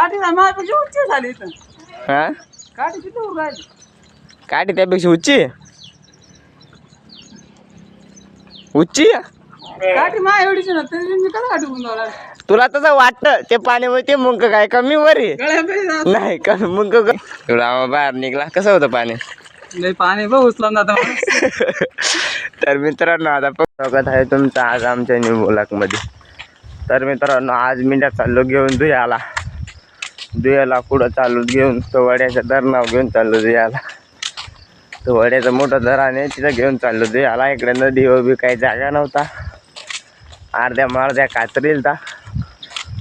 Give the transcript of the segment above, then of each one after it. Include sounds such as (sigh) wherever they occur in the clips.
काठी नाही माझ्यापेक्षा उच्च झाली इथं. हा? काठी किती वर राहिली? काठी त्यापेक्षा उच्ची उच्ची काठी माझ्या एवढीच ना तरी मी काय काठी गुंतवला तुला तसं वाटतं ते पाण्यामुळे ते मुंक काय कमी वर. आहे नाही कमी मुंक एवढा बाहेर निघला कसं होतं पाणी? लय पाणी बघ उचलून जातं माणूस. तर मित्रांनो आता स्वागत आहे तुमचं आज आमच्या न्यू मध्ये. तर मित्रांनो आज मी चाललो घेऊन दुयाला दुयाला पुढं चालू घेऊन तो वड्याच्या धरणावर घेऊन चाललो दुयाला. तो वड्याचा मोठा दराने तिथं घेऊन चाललो दुयाला. इकडे नदी बी काही जागा नव्हता. अर्ध्या मळद्या कातरील ता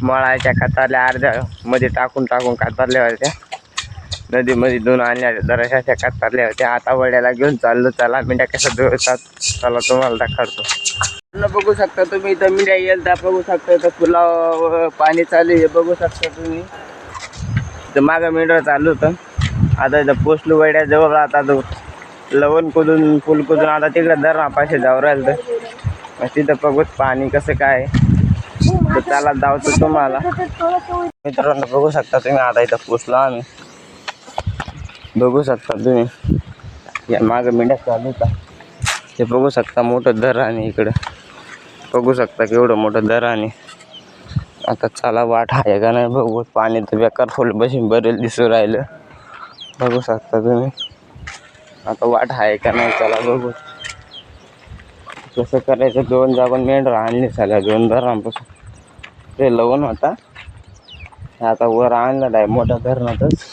मळाच्या कातारल्या अर्ध्या मध्ये टाकून टाकून कातरल्या होत्या. नदीमध्ये दोन आणल्या दराशाच्या कातरल्या होत्या. आता वड्याला घेऊन चाललो. चला मिंड्या कशा धुतात चला तुम्हाला दाखवतो. बघू शकता तुम्ही इथं मिड्या येईल तर बघू शकता इथं पुलाव पाणी चालू आहे. बघू शकता तुम्ही. तर मागं मेंढरं चालू होतं. आता इथं पोचलो वड्या जवळ आता तो लवण कुदून पूल कुदून आता तिकडे धरणापाशी जाऊ राहिलं तर मग तिथं बघूच पाणी कसं काय तर त्याला धावतो तुम्हाला. मित्रांनो बघू शकता तुम्ही आता इथं पोचलो आम्ही. बघू शकता तुम्ही. या मागं मेंढ्या चालू का ते बघू शकता मोठं दर आणि इकडं. बघू शकता केवढं मोठं दर आणि आता चला वाट आहे का नाही बघू. पाणी तर बेकार फुल बसून बरेल दिसू राहिलं. बघू शकता तुम्ही. आता वाट आहे का नाही चला बघू. कसं करायचं? दोन जागून मेंढर आणली झाल्या दोन धरणापासून ते लवण होता आता वर आणलं आहे मोठ्या धरणातच.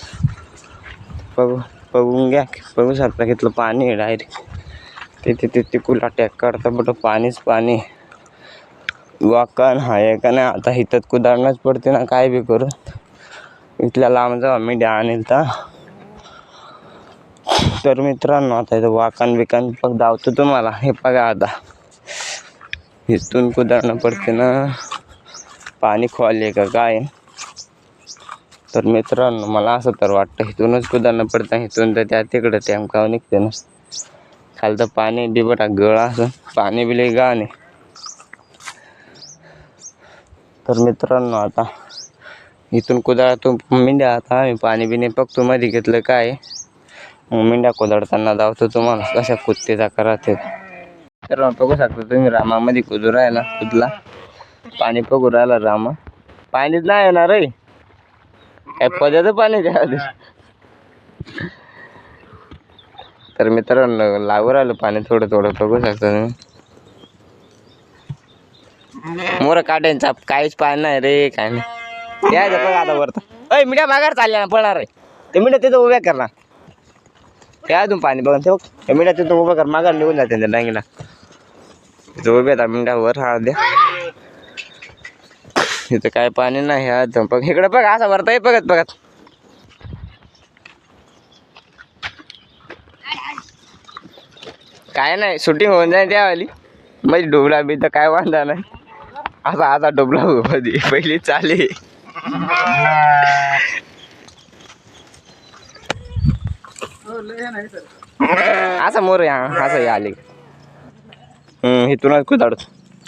बघू बघून घ्या. बघू शकता घेतलं पाणी आहे डायरेक्ट तिथे तिथे तिकूल करता बट पाणीच पाणी. वाकण आहे का नाही? आता इथं कुदारणंच पडते ना काय बी करू. इथल्या लांब जाऊ आम्ही मीडिया आणेल तर तर मित्रांनो आता इथं वाकण बिकान पग धावतो तुम्हाला. हे बघा आता. इथून कुदारणं पडते ना. पाणी खोवाले का काय? तर मित्रांनो मला असं तर वाटतं इथूनच कुदारणं पडतं इथून तर त्या तिकडं टँकावर निघते ना. खालतं पाणी बिबटा गळ असं. पाणी बिले गाणे तर मित्रांनो आता इथून कुदाळातून मेंढ्या आता आम्ही पाणी बिणी बघतो मध्ये घेतलं काय. मग मेंढ्या कुदाडताना धावतो तुम्हाला कशा कुत्तेचा ते तर बघू शकता तुम्ही रामामध्ये कुदू राहिला कुदला. पाणी बघू राहिला रामा. पाणीच नाही येणार रे. काय पद्याचं पाणी द्या तर मित्रांनो लागू राहिलं पाणी थोडं थोडं बघू शकता तुम्ही. मोर काट्यांचा काहीच पाणी नाही रे काय नाही. यायचं बघ आता वरतं. अय मिठ्या माघार चालल्या ना पळणार रे ते मिठ्या तिथं उभ्या कर ना. ते अजून पाणी बघा ते बघ. ते मिठ्या तिथं उभं कर माघार निघून जाते त्या डांगीला. तिथं उभे आता मिंड्यावर हा द्या. इथं काय पाणी नाही हा बघ इकडे बघ असं वरतं बघत बघत. काय नाही शूटिंग होऊन जाईल त्यावाली म्हणजे डोबला बी तर काय वांधा नाही. असा असा डोबला मध्ये पहिली चाले. लय असा मोर या असं हे आली. हम्म इथूनच कुदाडत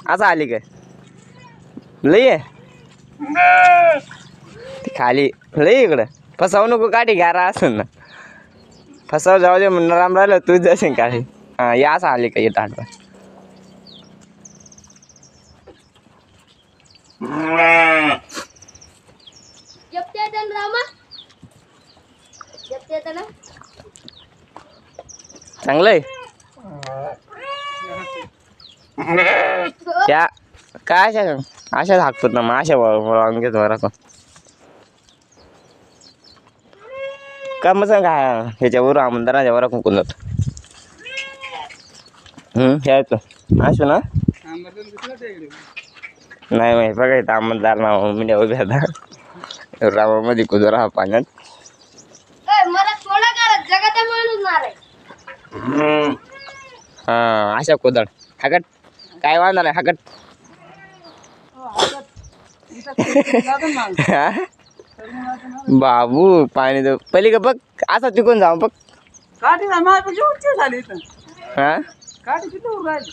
असं आली काय? लई आहे. ती खाली लई इकडं. फसावू नको काठी घ्यारा असं ना. फसाव जाऊ दे म्हणून राम राहिलं तूच जाशील काठी हां या असं आली का येत आठवण చెప్తే రామా చెప్తే चांगलं आहे त्या काय अशा अशाच हाकतात ना मग अशा वळून घेतो बरं का का मग सांग काय ह्याच्यावर आमदाराच्या वर कुंकून जातो हम्म ह्याचं असं ना नाही माहिती बघा इथं आमदार ना मी उभ्या आता रामामध्ये कुदू राहा पाण्यात. हा अशा कोदळ. हाकट. काय वांधा नाही हाकट? बाबू पाणी दे. पहिली का बघ असं तिकून जाऊ बघ. काठी नाही माझ्यापेक्षा उच्च झाली इथं हा काठी किती वर राहिली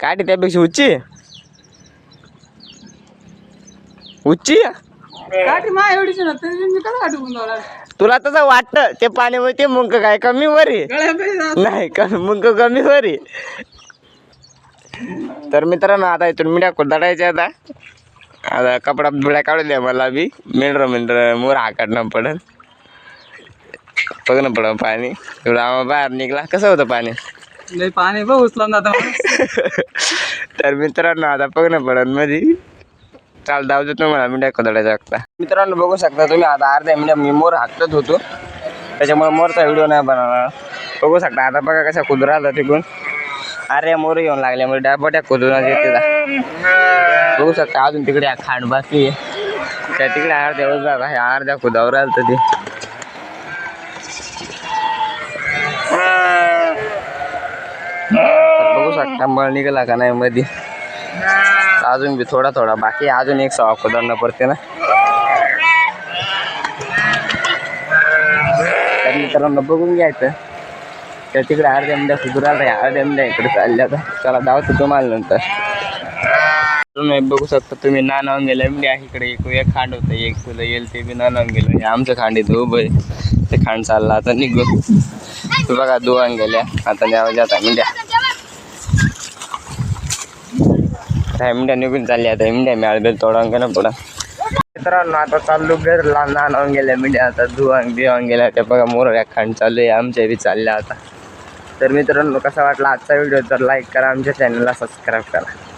काठी त्यापेक्षा उच्ची उच्ची काठी मा एवढीच ना तरी मी कसा काटून लावला तुला तसं वाटतं ते पाण्यामुळे ते मुंक काय कमी वरी. नाही कमी मुंक कमी वरी. तर मित्रांनो आता इथून मिठ्या कुदाडायच्या आता. आता कपडा बिळा काढून द्या मला बी. मेंढर मेंढर मोर हाकाडणं पडन. बघणं पडन पाणी. एवढं आम्हा बाहेर निघला. कसं होतं पाणी? लय पाणी बघ उचलून जातं माणूस. (laughs) तर मित्रांनो आता बघणं पडनमध्ये चाल जाऊ देतो तुम्हाला मिठ्या कदडायचा लागता मित्रांनो बघू शकता तुम्ही आता अर्ध्या मिनिट मी मोर हाकतच होतो. त्याच्यामुळे मोरचा व्हिडिओ नाही बनवला बघू शकता आता बघा कसा कुदरा आला तिकडून. अरे मोर येऊन लागल्यामुळे डायबट्या कुदूनच येते बघू शकता अजून तिकडे हा खांड बाकी आहे. त्या तिकडे अर्ध्या जात आहे अर्ध्या कुदावर आलं ते. बघू शकता मळ निघाला का नाही मध्ये अजून बी थोडा थोडा बाकी अजून एक सवा कुदरणं पडते ना. तर मित्रांनो बघून घ्यायचं. तर तिकडे अर्ध्या मिनिटा सुधारायला आहे अर्ध्या मिनिटा इकडे चालल्या आता. चला धावतो तुम्हाला नंतर. तुम्ही बघू शकता तुम्ही नानावून गेल्या म्हणजे इकडे. एक एक खांड होतं एक तुला येईल ते बी नानावून गेलं हे आमचं खांड इथं उभं आहे. ते खांड चालला आता निघून तू बघा दुवान गेल्या. आता न्यावं जाता मिंड्या ह्या मिंड्या निघून चालली आता मिंड्या मिळाल तोडावून ना पुढं मित्रांनो आता चाललो घर लहान लहान गेल्या मिंड्या आता धुवांग बिवांग गेल्या ते बघा मोर खाण चालू आहे आमच्या बी चालल्या आता. तर मित्रांनो कसा वाटला आजचा व्हिडिओ तर लाईक करा आमच्या चॅनलला सबस्क्राईब करा.